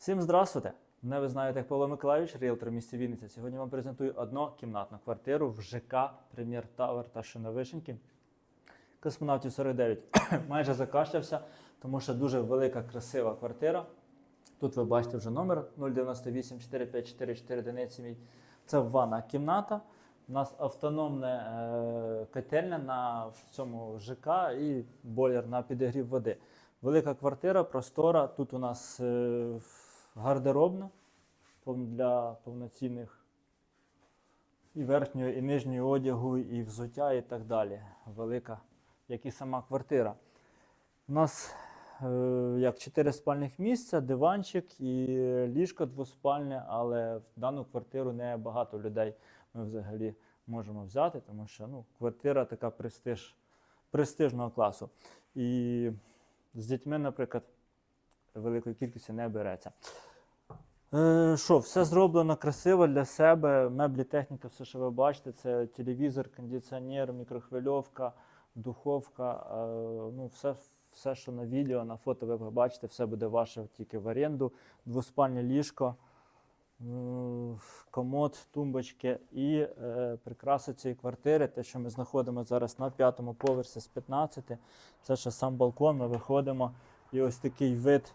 Всім здравствуйте! Мене ви знаєте як Павло Миколаївич, ріелтор в місті Вінниця. Сьогодні вам презентую однокімнатну квартиру в ЖК Прем'єр Тавер та Шиновишеньки. Космонавтів 49 майже закашлявся, тому що дуже велика, красива квартира. Тут ви бачите вже номер 098 4544 мій. Це ванна кімната. У нас автономне е, котельня на цьому ЖК і бойлер на підігрів води. Велика квартира, простора. Тут у нас е, гардеробна для повноцінних і верхнього, і нижнього одягу, і взуття, і так далі. Велика, як і сама квартира. У нас е, як чотири спальних місця, диванчик і ліжко двоспальне, але в дану квартиру не багато людей ми взагалі можемо взяти, тому що ну, квартира така престиж, престижного класу. І з дітьми, наприклад, великої кількості не береться. Е, Що, все зроблено красиво для себе. Меблі, техніка, все, що ви бачите, це телевізор, кондиціонер, мікрохвильовка, духовка. е, Ну, все, все, що на відео, на фото ви бачите, все буде ваше тільки в оренду. Двоспальне ліжко, е, комод, тумбочки і е, прикраса цієї квартири, те, що ми знаходимо зараз на п'ятому поверсі з 15. Це ще сам балкон, ми виходимо. І ось такий вид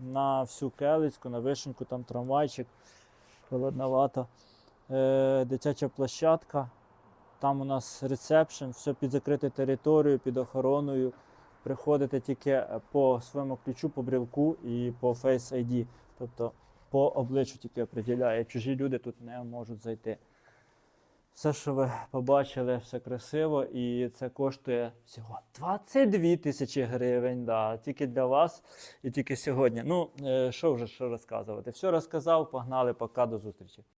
на всю Келицьку, на вишеньку, там трамвайчик, холодновато. Е, дитяча площадка. Там у нас ресепшн, все під закритою територією, під охороною. Приходите тільки по своєму ключу, по брілку і по Face ID. Тобто по обличчю тільки определяє. Чужі люди тут не можуть зайти. Все, що ви побачили, все красиво, і це коштує всього 22 тисячі гривень. Да, тільки для вас і тільки сьогодні. Ну, е, що вже що розказувати? Все розказав, погнали, пока, до зустрічі.